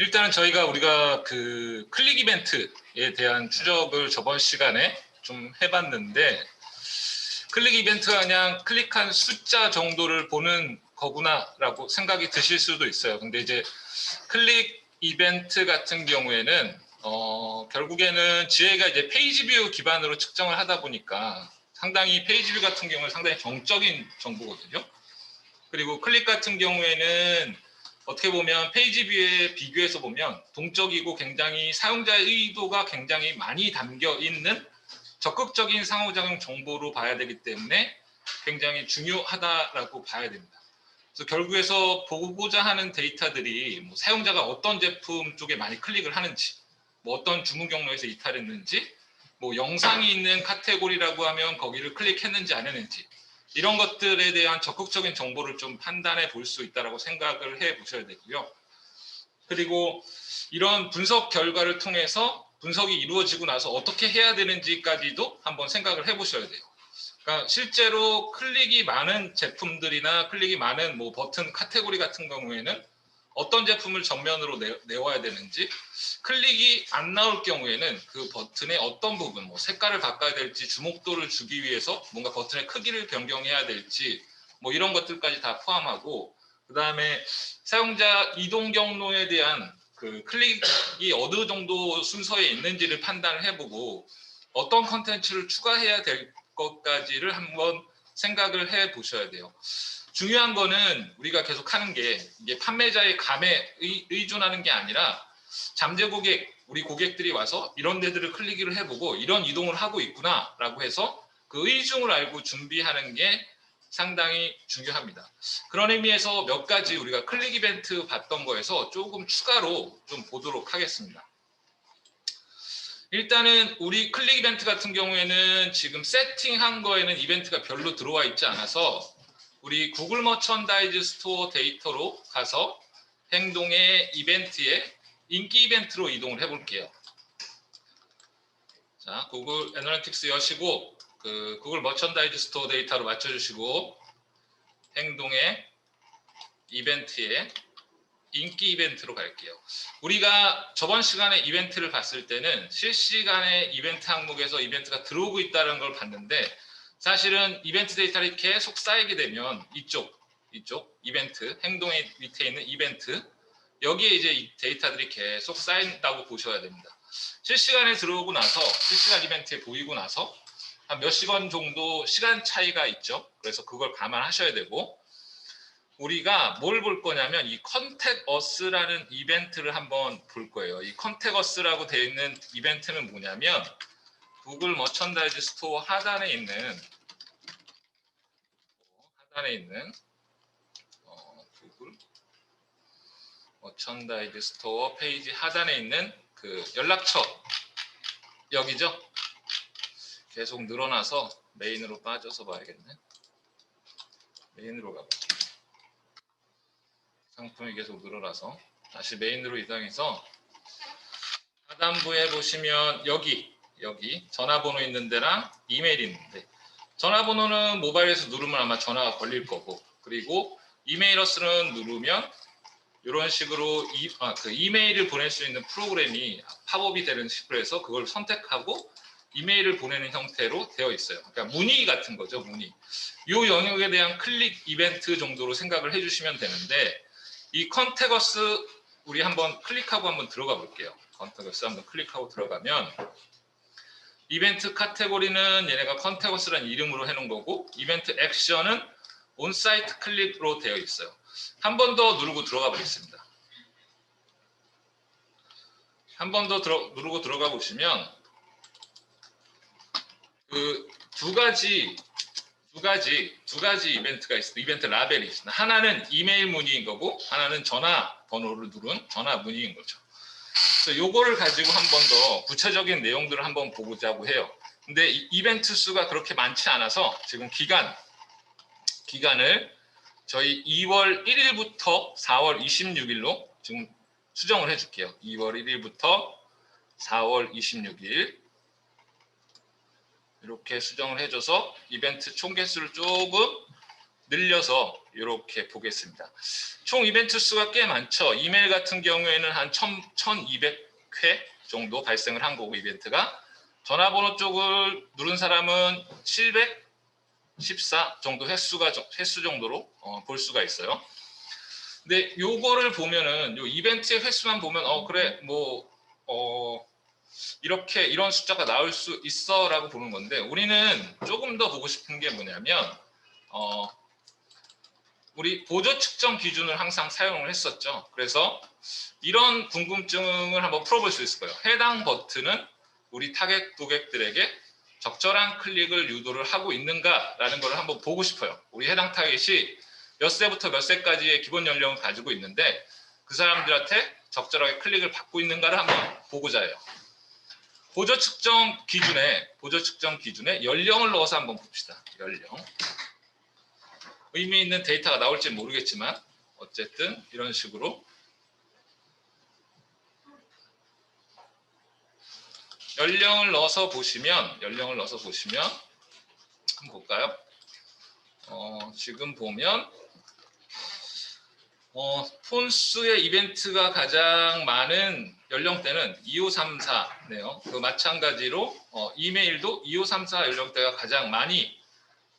일단은 저희가 우리가 그 클릭 이벤트에 대한 추적을 저번 시간에 좀 해봤는데 클릭 이벤트가 그냥 클릭한 숫자 정도를 보는 거구나라고 생각이 드실 수도 있어요. 근데 이제 클릭 이벤트 같은 경우에는 어, 결국에는 지혜가 이제 페이지 뷰 기반으로 측정을 하다 보니까 상당히 페이지 뷰 같은 경우는 상당히 정적인 정보거든요. 그리고 클릭 같은 경우에는 어떻게 보면 페이지 뷰에 비교해서 보면 동적이고 굉장히 사용자의 의도가 굉장히 많이 담겨 있는 적극적인 상호작용 정보로 봐야 되기 때문에 굉장히 중요하다라고 봐야 됩니다. 그래서 결국에서 보고자 하는 데이터들이 뭐 사용자가 어떤 제품 쪽에 많이 클릭을 하는지, 뭐 어떤 주문 경로에서 이탈했는지, 뭐 영상이 있는 카테고리라고 하면 거기를 클릭했는지 안 했는지 이런 것들에 대한 적극적인 정보를 좀 판단해 볼 수 있다라고 생각을 해 보셔야 되고요. 그리고 이런 분석 결과를 통해서 분석이 이루어지고 나서 어떻게 해야 되는지까지도 한번 생각을 해 보셔야 돼요. 그러니까 실제로 클릭이 많은 제품들이나 클릭이 많은 뭐 버튼 카테고리 같은 경우에는 어떤 제품을 전면으로 내, 내와야 되는지 클릭이 안 나올 경우에는 그 버튼의 어떤 부분 뭐 색깔을 바꿔야 될지 주목도를 주기 위해서 뭔가 버튼의 크기를 변경해야 될지 뭐 이런 것들까지 다 포함하고 그 다음에 사용자 이동 경로에 대한 그 클릭이 어느 정도 순서에 있는지를 판단을 해보고 어떤 컨텐츠를 추가해야 될 것까지를 한번 생각을 해 보셔야 돼요. 중요한 거는 우리가 계속 하는 게 이게 판매자의 감에 의, 의존하는 게 아니라 잠재 고객, 우리 고객들이 와서 이런 데들을 클릭을 해보고 이런 이동을 하고 있구나라고 해서 그 의중을 알고 준비하는 게 상당히 중요합니다. 그런 의미에서 몇 가지 우리가 클릭 이벤트 봤던 거에서 조금 추가로 좀 보도록 하겠습니다. 일단은 우리 클릭 이벤트 같은 경우에는 지금 세팅한 거에는 이벤트가 별로 들어와 있지 않아서 우리 구글 머천다이즈 스토어 데이터로 가서 행동의 이벤트에 인기 이벤트로 이동을 해볼게요. 자, 구글 애널리틱스 여시고 그 구글 머천다이즈 스토어 데이터로 맞춰주시고 행동의 이벤트에 인기 이벤트로 갈게요. 우리가 저번 시간에 이벤트를 봤을 때는 실시간에 이벤트 항목에서 이벤트가 들어오고 있다는 걸 봤는데 사실은 이벤트 데이터를 계속 쌓이게 되면 이쪽, 이쪽 이벤트, 행동의 밑에 있는 이벤트 여기에 이제 이 데이터들이 계속 쌓인다고 보셔야 됩니다. 실시간에 들어오고 나서 실시간 이벤트에 보이고 나서 한몇 시간 정도 시간 차이가 있죠. 그래서 그걸 감안하셔야 되고 우리가 뭘 볼 거냐면 이 컨택 어스라는 이벤트를 한번 볼 거예요. 이 컨택 어스라고 되어 있는 이벤트는 뭐냐면 구글 머천다이즈 스토어 하단에 있는 하단에 있는 어, 구글 머천다이즈 스토어 페이지 하단에 있는 그 연락처 여기죠. 계속 늘어나서 메인으로 빠져서 봐야겠네. 메인으로 가봐. 상품이 계속 늘어나서 다시 메인으로 이동해서 하단부에 보시면 여기 여기 전화번호 있는 데랑 이메일 있는데 전화번호는 모바일에서 누르면 아마 전화가 걸릴 거고 그리고 이메일어스는 누르면 이런 식으로 이, 아, 그 이메일을 보낼 수 있는 프로그램이 팝업이 되는 식으로 해서 그걸 선택하고 이메일을 보내는 형태로 되어 있어요. 그러니까 문의 같은 거죠, 문의. 이 영역에 대한 클릭 이벤트 정도로 생각을 해주시면 되는데 이 컨테거스 우리 한번 클릭하고 한번 들어가 볼게요. 컨테거스 한번 클릭하고 들어가면 이벤트 카테고리는 얘네가 컨테거스라는 이름으로 해놓은 거고 이벤트 액션은 온사이트 클릭으로 되어 있어요. 한 번 더 누르고 들어가 보겠습니다. 한 번 더 누르고 들어가 보시면 그 두 가지 두 가지 두 가지 이벤트가 있습니다. 이벤트 라벨이 있습니다. 하나는 이메일 문의인 거고 하나는 전화 번호를 누른 전화 문의인 거죠. 그래서 요거를 가지고 한 번 더 구체적인 내용들을 한번 보자고 해요. 근데 이벤트 수가 그렇게 많지 않아서 지금 기간 기간을 저희 2월 1일부터 4월 26일로 지금 수정을 해줄게요. 2월 1일부터 4월 26일 이렇게 수정을 해줘서 이벤트 총 개수를 조금 늘려서 이렇게 보겠습니다. 총 이벤트 수가 꽤 많죠. 이메일 같은 경우에는 한 1200회 정도 발생을 한 거고 이벤트가 전화번호 쪽을 누른 사람은 714 정도 횟수가 횟수 정도로 어, 볼 수가 있어요. 근데 요거를 보면은 요 이벤트의 횟수만 보면 어 그래 뭐 어, 이렇게 이런 숫자가 나올 수 있어라고 보는 건데 우리는 조금 더 보고 싶은 게 뭐냐면 어, 우리 보조 측정 기준을 항상 사용을 했었죠. 그래서 이런 궁금증을 한번 풀어볼 수 있을 거예요. 해당 버튼은 우리 타겟 고객들에게 적절한 클릭을 유도를 하고 있는가라는 걸 한번 보고 싶어요. 우리 해당 타겟이 몇 세부터 몇 세까지의 기본 연령을 가지고 있는데 그 사람들한테 적절하게 클릭을 받고 있는가를 한번 보고자 해요. 보조 측정 기준에 보조 측정 기준에 연령을 넣어서 한번 봅시다. 연령. 의미 있는 데이터가 나올지 모르겠지만 어쨌든 이런 식으로 연령을 넣어서 보시면 연령을 넣어서 보시면 한번 볼까요? 어, 지금 보면 어, 폰수의 이벤트가 가장 많은 연령대는 2534네요. 그 마찬가지로 어, 이메일도 2534 연령대가 가장 많이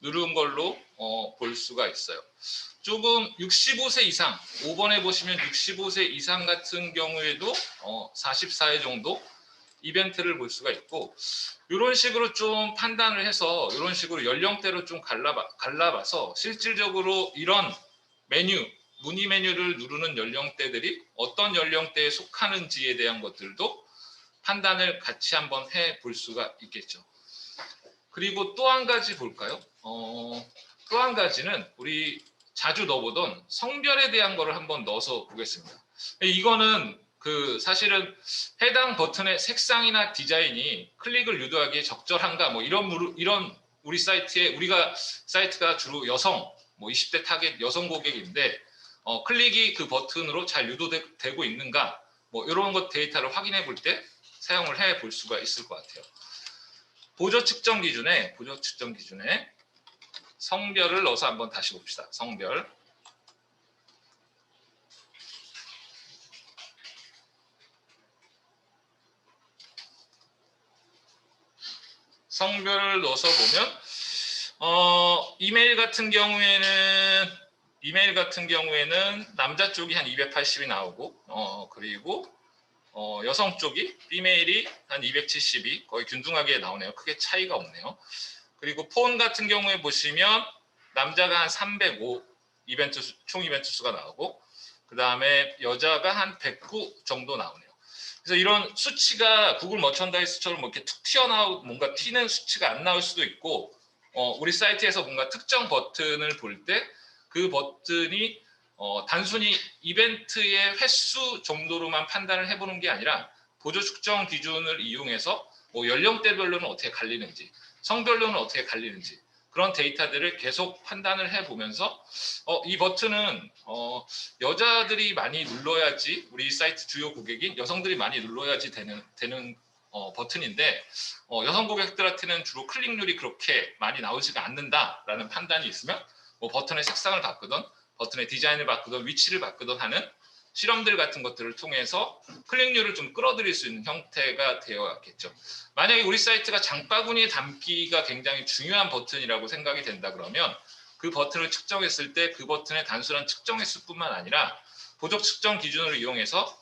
누른 걸로 어, 볼 수가 있어요. 조금 65세 이상, 5번에 보시면 65세 이상 같은 경우에도 어, 44회 정도 이벤트를 볼 수가 있고 이런 식으로 좀 판단을 해서 이런 식으로 연령대로 좀 갈라봐, 갈라봐서 실질적으로 이런 메뉴, 문의 메뉴를 누르는 연령대들이 어떤 연령대에 속하는지에 대한 것들도 판단을 같이 한번 해 볼 수가 있겠죠. 그리고 또 한 가지 볼까요? 어, 또 한 가지는 우리 자주 넣어보던 성별에 대한 거를 한번 넣어서 보겠습니다. 이거는 그 사실은 해당 버튼의 색상이나 디자인이 클릭을 유도하기에 적절한가 뭐 이런 물- 이런 우리 사이트에 우리가 사이트가 주로 여성 뭐 20대 타겟 여성 고객인데 어, 클릭이 그 버튼으로 잘 유도되고 있는가 뭐 이런 것 데이터를 확인해 볼 때 사용을 해 볼 수가 있을 것 같아요. 보조 측정 기준에 보조 측정 기준에 성별을 넣어서 한번 다시 봅시다. 성별. 성별을 넣어서 보면 어, 이메일 같은 경우에는 이메일 같은 경우에는 남자 쪽이 한 280이 나오고 어, 그리고 어, 여성 쪽이 이메일이 한 270이 거의 균등하게 나오네요. 크게 차이가 없네요. 그리고 폰 같은 경우에 보시면 남자가 한 305 이벤트 수, 총 이벤트 수가 나오고 그 다음에 여자가 한 109 정도 나오네요. 그래서 이런 수치가 구글 머천다이스처럼 뭐 이렇게 툭 튀어나오 뭔가 튀는 수치가 안 나올 수도 있고 어, 우리 사이트에서 뭔가 특정 버튼을 볼 때 그 버튼이 어, 단순히 이벤트의 횟수 정도로만 판단을 해보는 게 아니라 보조 측정 기준을 이용해서 뭐 연령대별로는 어떻게 갈리는지 성별로는 어떻게 갈리는지 그런 데이터들을 계속 판단을 해보면서 어, 이 버튼은 어, 여자들이 많이 눌러야지 우리 사이트 주요 고객인 여성들이 많이 눌러야지 되는 되는 어, 버튼인데 어, 여성 고객들한테는 주로 클릭률이 그렇게 많이 나오지가 않는다라는 판단이 있으면 뭐 버튼의 색상을 바꾸던 버튼의 디자인을 바꾸던 위치를 바꾸던 하는 실험들 같은 것들을 통해서 클릭률을 좀 끌어들일 수 있는 형태가 되어야겠죠. 만약에 우리 사이트가 장바구니에 담기가 굉장히 중요한 버튼이라고 생각이 된다 그러면 그 버튼을 측정했을 때 그 버튼의 단순한 측정 횟수뿐만 아니라 보적 측정 기준을 이용해서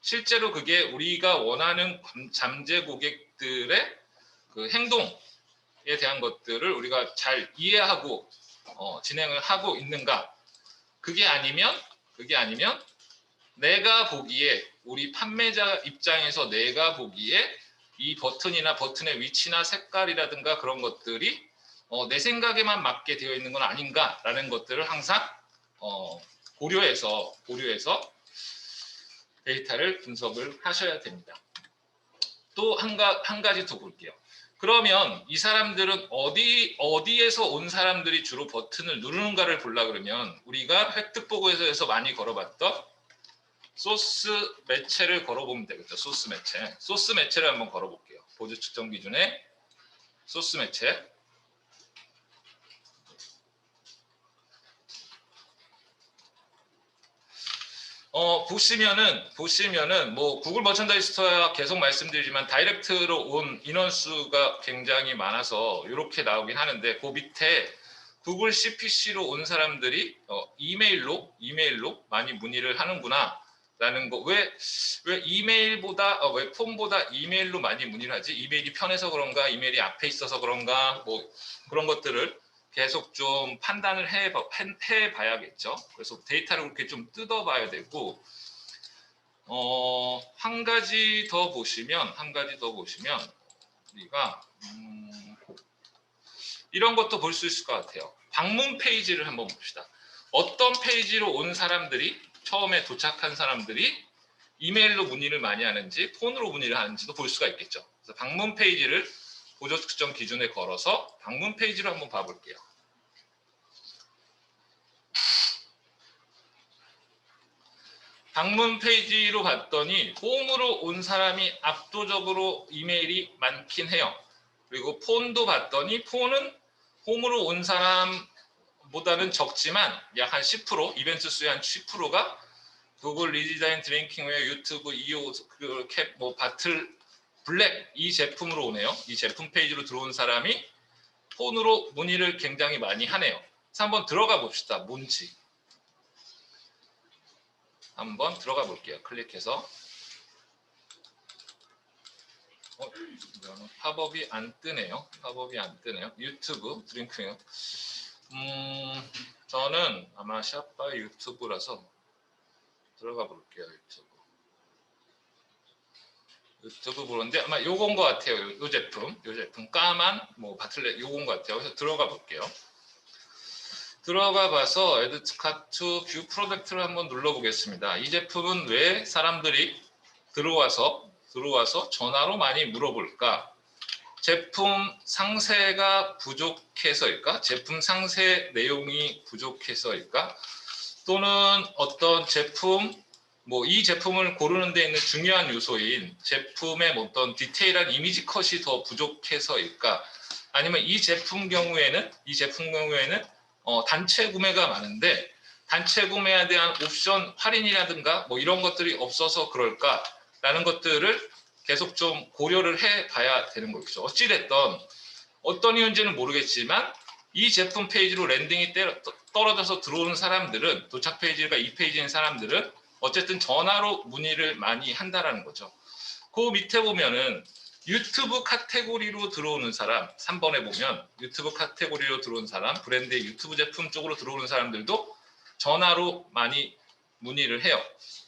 실제로 그게 우리가 원하는 잠재 고객들의 그 행동에 대한 것들을 우리가 잘 이해하고 어, 진행을 하고 있는가 그게 아니면 그게 아니면 내가 보기에 우리 판매자 입장에서 내가 보기에 이 버튼이나 버튼의 위치나 색깔이라든가 그런 것들이 어, 내 생각에만 맞게 되어 있는 건 아닌가라는 것들을 항상 어, 고려해서 고려해서 데이터를 분석을 하셔야 됩니다. 또한한 가지 더 볼게요. 그러면 이 사람들은 어디 어디에서 온 사람들이 주로 버튼을 누르는가를 보려 그러면 우리가 획득 보고서에서 많이 걸어봤던 소스 매체를 걸어보면 되겠죠. 소스 매체. 소스 매체를 한번 걸어볼게요. 보조 측정 기준에 소스 매체. 어 보시면은 보시면은 뭐 구글 머천다이스터야 계속 말씀드리지만 다이렉트로 온 인원수가 굉장히 많아서 이렇게 나오긴 하는데 그 밑에 구글 CPC로 온 사람들이 어, 이메일로 이메일로 많이 문의를 하는구나 라는 거 왜 왜 이메일보다 어, 왜 폰보다 이메일로 많이 문의를 하지 이메일이 편해서 그런가 이메일이 앞에 있어서 그런가 뭐 그런 것들을 계속 좀 판단을 해, 해 봐야겠죠. 그래서 데이터를 그렇게 좀 뜯어 봐야 되고, 어, 한 가지 더 보시면, 한 가지 더 보시면, 우리가, 음, 이런 것도 볼 수 있을 것 같아요. 방문 페이지를 한번 봅시다. 어떤 페이지로 온 사람들이, 처음에 도착한 사람들이 이메일로 문의를 많이 하는지, 폰으로 문의를 하는지도 볼 수가 있겠죠. 그래서 방문 페이지를 보조 측정 기준에 걸어서 방문 페이지로 한번 봐볼게요. 방문 페이지로 봤더니 홈으로 온 사람이 압도적으로 이메일이 많긴 해요. 그리고 폰도 봤더니 폰은 홈으로 온 사람 보다는 적지만 약 한 10% 이벤트 수의 한 10%가 구글 리디자인 드링킹웨어 유튜브 이오 캡뭐 바틀 블랙 이 제품으로 오네요. 이 제품 페이지로 들어온 사람이 폰으로 문의를 굉장히 많이 하네요. 한번 들어가 봅시다. 뭔지. 한번 들어가 볼게요. 클릭해서. 어, 팝업이 안 뜨네요. 팝업이 안 뜨네요. 유튜브 드링크요. 음, 저는 아마 샵바이 유튜브라서 들어가 볼게요. 유튜브. 유튜브 보는데 아마 요건 것 같아요. 요, 요 제품, 요 제품 까만 뭐 바틀렛 요건 것 같아요. 그래서 들어가 볼게요. 들어가 봐서 에드카트 뷰 프로덕트를 한번 눌러 보겠습니다. 이 제품은 왜 사람들이 들어와서 들어와서 전화로 많이 물어볼까? 제품 상세가 부족해서일까? 제품 상세 내용이 부족해서일까? 또는 어떤 제품 뭐 이 제품을 고르는 데 있는 중요한 요소인 제품의 뭐 어떤 디테일한 이미지 컷이 더 부족해서일까? 아니면 이 제품 경우에는 이 제품 경우에는 어, 단체 구매가 많은데 단체 구매에 대한 옵션 할인이라든가 뭐 이런 것들이 없어서 그럴까라는 것들을 계속 좀 고려를 해 봐야 되는 거겠죠. 어찌됐던 어떤 이유인지는 모르겠지만 이 제품 페이지로 랜딩이 떨어져서 들어오는 사람들은 도착 페이지가 이 페이지인 사람들은 어쨌든 전화로 문의를 많이 한다라는 거죠. 그 밑에 보면은 유튜브 카테고리로 들어오는 사람 3번에 보면 유튜브 카테고리로 들어온 사람 브랜드의 유튜브 제품 쪽으로 들어오는 사람들도 전화로 많이 문의를 해요.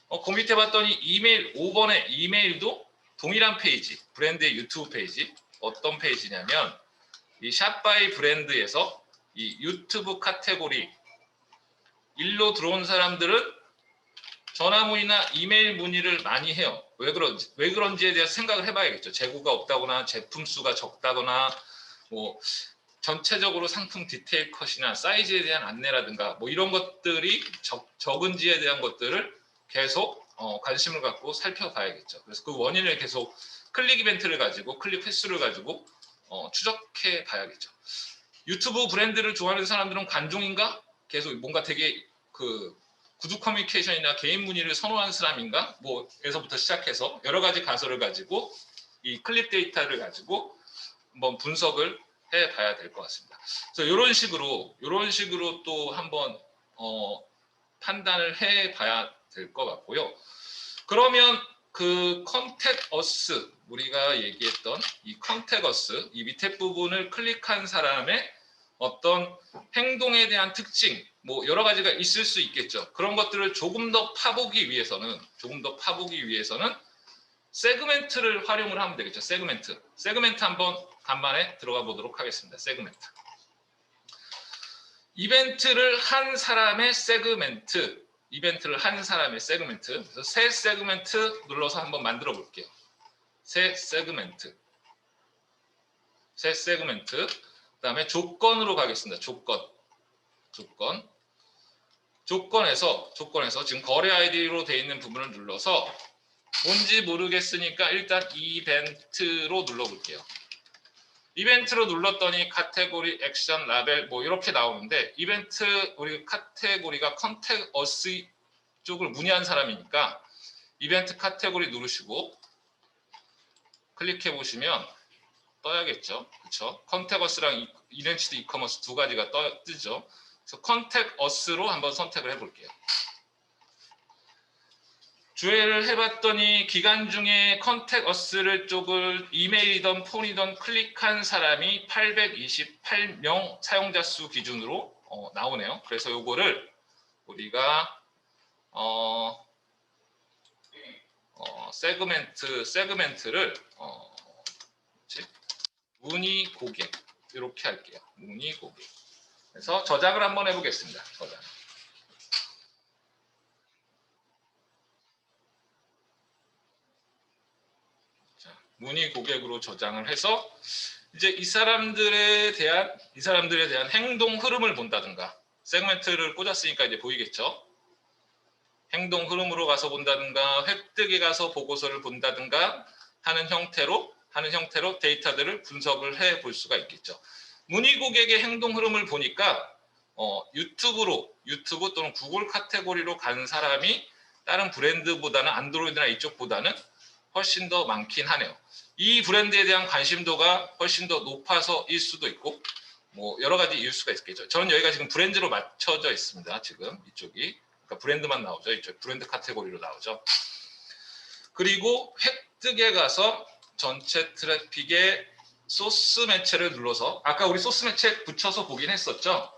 어, 그 밑에 봤더니 이메일 5번에 이메일도 동일한 페이지 브랜드의 유튜브 페이지 어떤 페이지냐면 이 샵바이 브랜드에서 이 유튜브 카테고리 일로 들어온 사람들은 전화 문의나 이메일 문의를 많이 해요. 왜 그런지 왜 그런지에 대해서 생각을 해봐야겠죠. 재고가 없다거나 제품 수가 적다거나 뭐 전체적으로 상품 디테일 컷이나 사이즈에 대한 안내라든가 뭐 이런 것들이 적, 적은지에 대한 것들을 계속 어, 관심을 갖고 살펴봐야겠죠. 그래서 그 원인을 계속 클릭 이벤트를 가지고 클릭 횟수를 가지고 어, 추적해 봐야겠죠. 유튜브 브랜드를 좋아하는 사람들은 관종인가? 계속 뭔가 되게 그 구두 커뮤니케이션이나 개인 문의를 선호하는 사람인가? 뭐에서부터 시작해서 여러 가지 가설을 가지고 이 클립 데이터를 가지고 한번 분석을 해 봐야 될 것 같습니다. 그래서 이런 식으로 이런 식으로 또 한번 어, 판단을 해 봐야 될 것 같고요. 그러면 그 컨택 어스 우리가 얘기했던 이 컨택 어스 이 밑에 부분을 클릭한 사람의 어떤 행동에 대한 특징 뭐 여러 가지가 있을 수 있겠죠. 그런 것들을 조금 더 파보기 위해서는 조금 더 파보기 위해서는 세그멘트를 활용을 하면 되겠죠. 세그멘트. 세그멘트 한번 간만에 들어가 보도록 하겠습니다. 세그멘트. 이벤트를 한 사람의 세그멘트. 이벤트를 한 사람의 세그멘트. 그래서 새 세그멘트 눌러서 한번 만들어 볼게요. 새 세그멘트. 새 세그멘트. 그 다음에 조건으로 가겠습니다. 조건. 조건. 조건에서 조건에서 지금 거래 아이디로 되어 있는 부분을 눌러서 뭔지 모르겠으니까 일단 이벤트로 눌러볼게요. 이벤트로 눌렀더니 카테고리, 액션, 라벨 뭐 이렇게 나오는데 이벤트 우리 카테고리가 컨택 어스 이쪽을 문의한 사람이니까 이벤트 카테고리 누르시고 클릭해 보시면 떠야겠죠. 그렇죠? 컨택 어스랑 이렌치드 이커머스 두 가지가 떠, 뜨죠. 그래서 컨택 어스로 한번 선택을 해 볼게요. 주회를 해봤더니 기간 중에 컨택 어스를 쪽을 이메일이든 폰이든 클릭한 사람이 828명 사용자 수 기준으로 어, 나오네요. 그래서 요거를 우리가 어, 어, 세그멘트 세그멘트를 어? 문의 고객 이렇게 할게요. 문의 고객. 그래서 저장을 한번 해보겠습니다. 저장. 자, 문의 고객으로 저장을 해서 이제 이 사람들에 대한 이 사람들에 대한 행동 흐름을 본다든가 세그멘트를 꽂았으니까 이제 보이겠죠. 행동 흐름으로 가서 본다든가 획득에 가서 보고서를 본다든가 하는 형태로 하는 형태로 데이터들을 분석을 해 볼 수가 있겠죠. 문의 고객의 행동 흐름을 보니까 어, 유튜브로 유튜브 또는 구글 카테고리로 간 사람이 다른 브랜드보다는 안드로이드나 이쪽보다는 훨씬 더 많긴 하네요. 이 브랜드에 대한 관심도가 훨씬 더 높아서일 수도 있고 뭐 여러 가지 이유 수가 있겠죠. 저는 여기가 지금 브랜드로 맞춰져 있습니다. 지금 이쪽이 그러니까 브랜드만 나오죠. 이쪽 브랜드 카테고리로 나오죠. 그리고 획득에 가서 전체 트래픽의 소스 매체를 눌러서 아까 우리 소스 매체 붙여서 보긴 했었죠.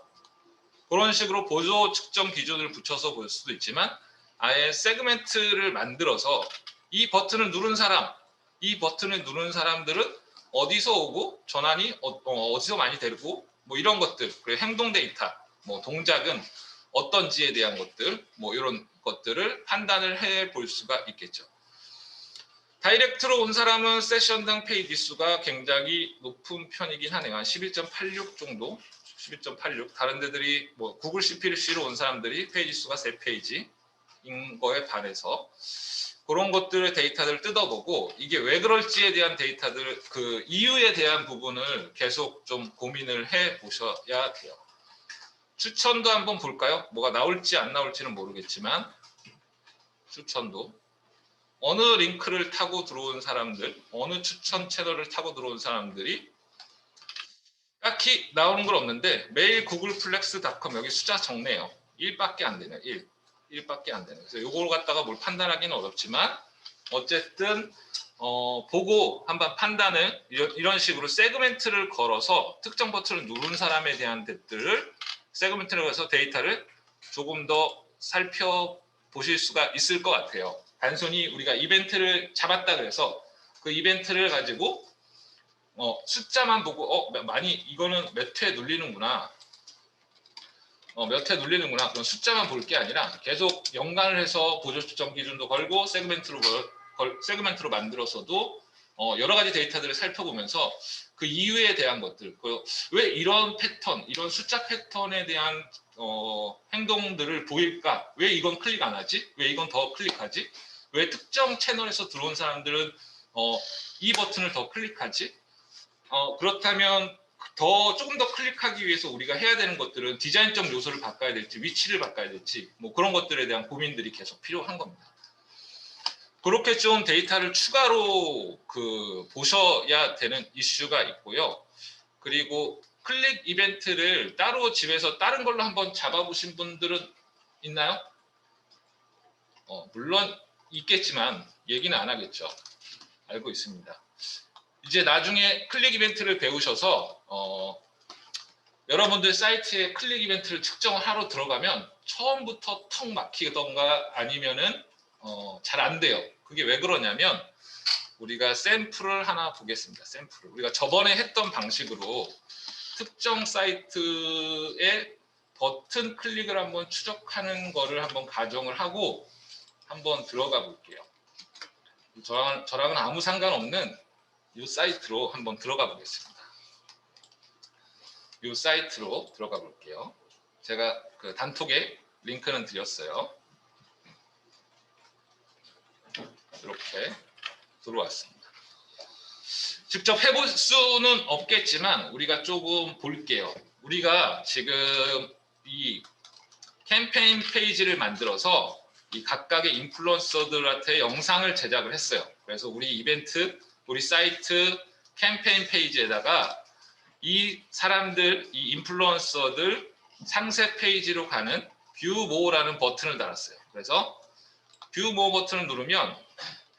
그런 식으로 보조 측정 기준을 붙여서 볼 수도 있지만 아예 세그멘트를 만들어서 이 버튼을 누른 사람, 이 버튼을 누른 사람들은 어디서 오고 전환이 어, 디서 많이 되고 뭐 이런 것들 그리고 행동 데이터, 뭐 동작은 어떤지에 대한 것들, 뭐 이런 것들을 판단을 해 볼 수가 있겠죠. 다이렉트로 온 사람은 세션당 페이지 수가 굉장히 높은 편이긴 하네요. 한 11.86 정도, 11.86. 다른 데들이 뭐 구글 CPC로 온 사람들이 페이지 수가 3페이지인 거에 반해서 그런 것들의 데이터들을 뜯어보고 이게 왜 그럴지에 대한 데이터들 그 이유에 대한 부분을 계속 좀 고민을 해 보셔야 돼요. 추천도 한번 볼까요? 뭐가 나올지 안 나올지는 모르겠지만 추천도 어느 링크를 타고 들어온 사람들, 어느 추천 채널을 타고 들어온 사람들이 딱히 나오는 건 없는데 매일 구글 플렉스닷컴 여기 숫자 적네요. 1밖에 안 되네요. 1. 1밖에 안 되네요. 그래서 요걸 갖다가 뭘 판단하기는 어렵지만 어쨌든 어, 보고 한번 판단을 이런, 이런 식으로 세그멘트를 걸어서 특정 버튼을 누른 사람에 대한 것들을 세그멘트를 걸어서 데이터를 조금 더 살펴보실 수가 있을 것 같아요. 단순히 우리가 이벤트를 잡았다 그래서 그 이벤트를 가지고 어, 숫자만 보고 어 많이 이거는 몇 회 눌리는구나 어, 몇 회 눌리는구나. 그런 숫자만 볼 게 아니라 계속 연관을 해서 보조 추정 기준도 걸고 세그멘트로 걸, 걸- 세그멘트로 만들어서도 어, 여러 가지 데이터들을 살펴보면서 그 이유에 대한 것들 그 왜 이런 패턴 이런 숫자 패턴에 대한 어, 행동들을 보일까? 왜 이건 클릭 안 하지? 왜 이건 더 클릭하지? 왜 특정 채널에서 들어온 사람들은 어, 이 버튼을 더 클릭하지? 어, 그렇다면 더 조금 더 클릭하기 위해서 우리가 해야 되는 것들은 디자인적 요소를 바꿔야 될지 위치를 바꿔야 될지 뭐 그런 것들에 대한 고민들이 계속 필요한 겁니다. 그렇게 좀 데이터를 추가로 그 보셔야 되는 이슈가 있고요. 그리고 클릭 이벤트를 따로 집에서 다른 걸로 한번 잡아보신 분들은 있나요? 어, 물론 있겠지만 얘기는 안 하겠죠. 알고 있습니다. 이제 나중에 클릭 이벤트를 배우셔서 어, 여러분들 사이트에 클릭 이벤트를 측정을 하러 들어가면 처음부터 턱 막히던가 아니면은 어, 잘 안 돼요. 그게 왜 그러냐면 우리가 샘플을 하나 보겠습니다. 샘플을 우리가 저번에 했던 방식으로 특정 사이트에 버튼 클릭을 한번 추적하는 거를 한번 가정을 하고 한번 들어가 볼게요. 저랑, 저랑은 아무 상관없는 이 사이트로 한번 들어가 보겠습니다. 이 사이트로 들어가 볼게요. 제가 그 단톡에 링크는 드렸어요. 이렇게 들어왔습니다. 직접 해볼 수는 없겠지만 우리가 조금 볼게요. 우리가 지금 이 캠페인 페이지를 만들어서 이 각각의 인플루언서들한테 영상을 제작을 했어요. 그래서 우리 이벤트, 우리 사이트 캠페인 페이지에다가 이 사람들, 이 인플루언서들 상세 페이지로 가는 뷰 모어라는 버튼을 달았어요. 그래서 뷰 모어 버튼을 누르면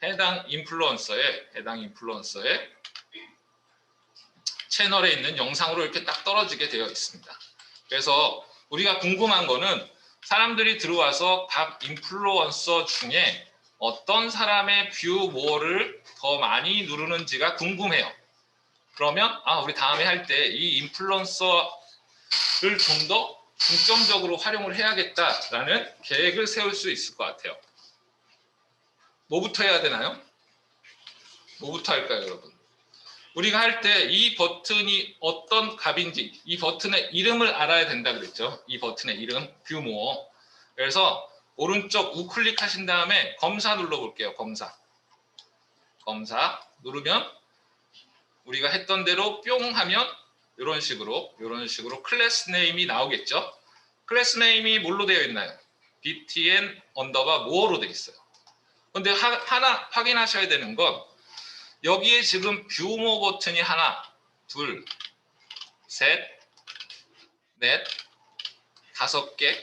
해당 인플루언서에 해당 인플루언서에 채널에 있는 영상으로 이렇게 딱 떨어지게 되어 있습니다. 그래서 우리가 궁금한 거는 사람들이 들어와서 각 인플루언서 중에 어떤 사람의 뷰 모어를 더 많이 누르는지가 궁금해요. 그러면 아 우리 다음에 할 때 이 인플루언서를 좀 더 중점적으로 활용을 해야겠다라는 계획을 세울 수 있을 것 같아요. 뭐부터 해야 되나요? 뭐부터 할까요, 여러분? 우리가 할 때 이 버튼이 어떤 값인지 이 버튼의 이름을 알아야 된다 그랬죠. 이 버튼의 이름 뷰모어. 그래서 오른쪽 우클릭 하신 다음에 검사 눌러 볼게요. 검사. 검사 누르면 우리가 했던 대로 뿅 하면 이런 식으로 이런 식으로 클래스 네임이 나오겠죠. 클래스 네임이 뭘로 되어 있나요? btn 언더바 모어로 되어 있어요. 근데 하, 하나 확인하셔야 되는 건 여기에 지금 뷰모 버튼이 하나, 둘, 셋, 넷, 다섯 개,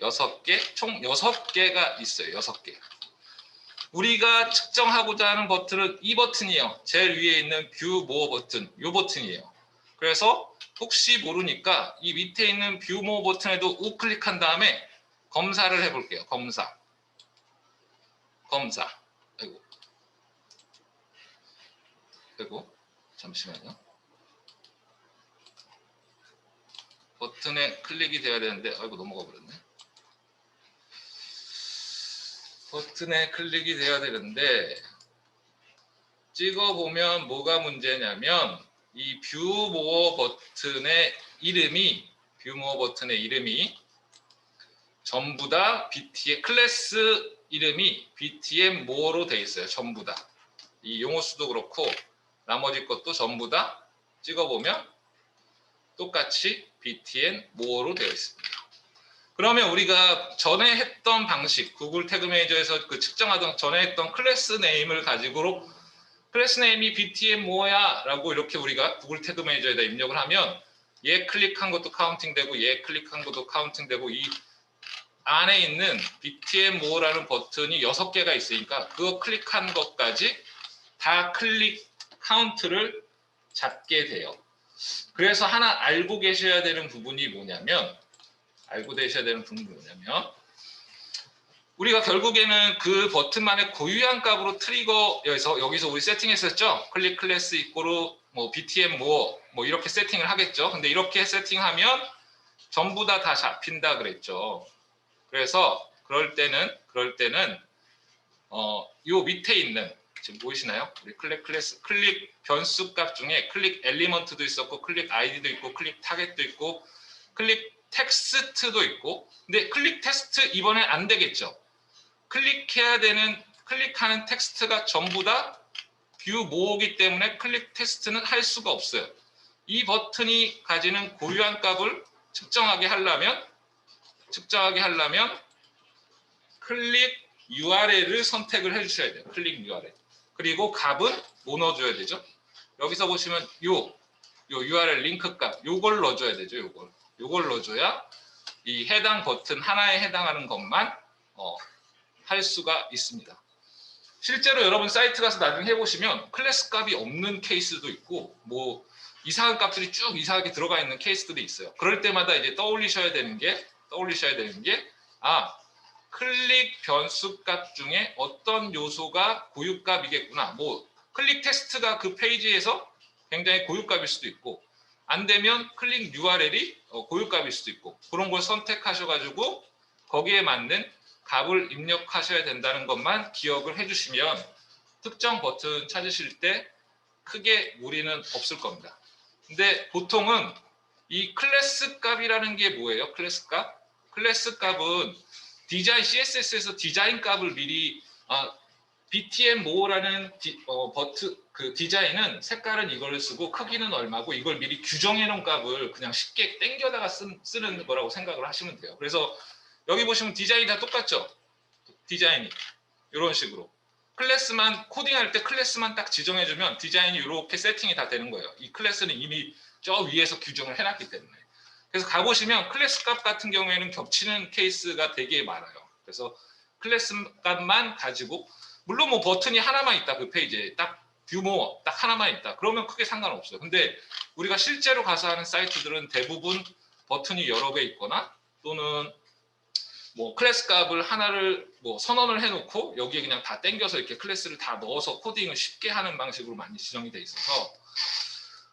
여섯 개, 총 여섯 개가 있어요. 여섯 개. 우리가 측정하고자 하는 버튼은 이 버튼이에요. 제일 위에 있는 뷰 모어 버튼, 이 버튼이에요. 그래서 혹시 모르니까 이 밑에 있는 뷰 모어 버튼에도 우클릭한 다음에 검사를 해볼게요. 검사. 검사. 아이고. 그리고 잠시만요. 버튼에 클릭이 돼야 되는데 아이고 넘어가 버렸네. 버튼에 클릭이 돼야 되는데 찍어 보면 뭐가 문제냐면 이 뷰 모어 버튼의 이름이 뷰 모어 버튼의 이름이 전부 다 BT의 클래스 이름이 BTM 모어로 돼 있어요. 전부 다. 이 용어 수도 그렇고 나머지 것도 전부 다 찍어보면 똑같이 BTN 모어로 되어 있습니다. 그러면 우리가 전에 했던 방식, 구글 태그 매니저에서 그 측정하던 전에 했던 클래스 네임을 가지고 클래스 네임이 BTN 모어야 라고 이렇게 우리가 구글 태그 매니저에다 입력을 하면 얘 클릭한 것도 카운팅 되고 얘 클릭한 것도 카운팅 되고 이 안에 있는 BTN 모어라는 버튼이 6개가 있으니까 그거 클릭한 것까지 다 클릭 카운트를 잡게 돼요. 그래서 하나 알고 계셔야 되는 부분이 뭐냐면 알고 계셔야 되는 부분이 뭐냐면 우리가 결국에는 그 버튼만의 고유한 값으로 트리거에서 여기서 우리 세팅했었죠. 클릭 클래스 이꼬로 뭐 BTM 뭐, 뭐 이렇게 세팅을 하겠죠. 근데 이렇게 세팅하면 전부 다 다 잡힌다 그랬죠. 그래서 그럴 때는 그럴 때는 어, 요 밑에 있는 지금 보이시나요? 우리 클릭 클래스 클릭 변수 값 중에 클릭 엘리먼트도 있었고 클릭 아이디도 있고 클릭 타겟도 있고 클릭 텍스트도 있고 근데 클릭 텍스트 이번에 안 되겠죠. 클릭해야 되는 클릭하는 텍스트가 전부 다 뷰 모으기 때문에 클릭 텍스트는 할 수가 없어요. 이 버튼이 가지는 고유한 값을 측정하게 하려면 측정하게 하려면 클릭 URL을 선택을 해주셔야 돼요. 클릭 URL. 그리고 값은 뭐 넣어줘야 되죠? 여기서 보시면 요, 요 URL 링크 값, 요걸 넣어줘야 되죠. 요걸. 요걸 넣어줘야 이 해당 버튼 하나에 해당하는 것만 어, 할 수가 있습니다. 실제로 여러분 사이트 가서 나중에 해보시면 클래스 값이 없는 케이스도 있고 뭐 이상한 값들이 쭉 이상하게 들어가 있는 케이스들이 있어요. 그럴 때마다 이제 떠올리셔야 되는 게 떠올리셔야 되는 게 아, 클릭 변수 값 중에 어떤 요소가 고유값이겠구나. 뭐 클릭 테스트가 그 페이지에서 굉장히 고유값일 수도 있고 안 되면 클릭 URL이 어, 고유값일 수도 있고 그런 걸 선택하셔가지고 거기에 맞는 값을 입력하셔야 된다는 것만 기억을 해주시면 특정 버튼 찾으실 때 크게 무리는 없을 겁니다. 근데 보통은 이 클래스 값이라는 게 뭐예요? 클래스 값? 클래스 값은 디자인 CSS에서 디자인 값을 미리 아, BTM 모어라는 디, 어, 버튼 그 디자인은 색깔은 이걸 쓰고 크기는 얼마고 이걸 미리 규정해 놓은 값을 그냥 쉽게 땡겨다가 쓰, 쓰는 거라고 생각을 하시면 돼요. 그래서 여기 보시면 디자인이 다 똑같죠. 디자인이 이런 식으로 클래스만 코딩할 때 클래스만 딱 지정해주면 디자인이 이렇게 세팅이 다 되는 거예요. 이 클래스는 이미 저 위에서 규정을 해놨기 때문에. 그래서 가보시면 클래스 값 같은 경우에는 겹치는 케이스가 되게 많아요. 그래서 클래스 값만 가지고 물론 뭐 버튼이 하나만 있다 그 페이지에 딱 규모 딱 하나만 있다 그러면 크게 상관없어요. 근데 우리가 실제로 가서 하는 사이트들은 대부분 버튼이 여러 개 있거나 또는 뭐 클래스 값을 하나를 뭐 선언을 해놓고 여기에 그냥 다 땡겨서 이렇게 클래스를 다 넣어서 코딩을 쉽게 하는 방식으로 많이 지정이 돼 있어서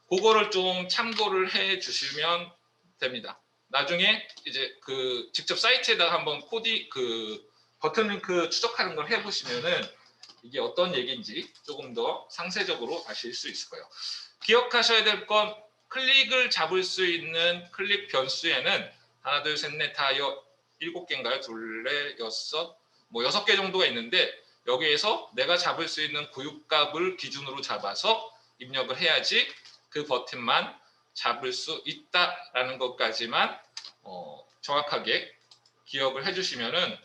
그거를 좀 참고를 해 주시면 됩니다. 나중에 이제 그 직접 사이트에다가 한번 코디 그 버튼 링크 추적하는 걸 해보시면은 이게 어떤 얘기인지 조금 더 상세적으로 아실 수 있을 거예요. 기억하셔야 될 건 클릭을 잡을 수 있는 클릭 변수에는 하나, 둘, 셋, 넷, 다, 여, 일곱 개인가요? 둘, 넷, 여섯, 뭐 여섯 개 정도가 있는데 여기에서 내가 잡을 수 있는 구육값을 기준으로 잡아서 입력을 해야지 그 버튼만 잡을 수 있다라는 것까지만 어, 정확하게 기억을 해주시면은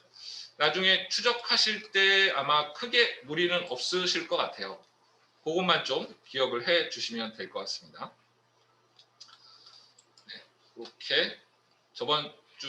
나중에 추적하실 때 아마 크게 무리는 없으실 것 같아요. 그것만 좀 기억을 해 주시면 될 것 같습니다. 네, 이렇게 저번 주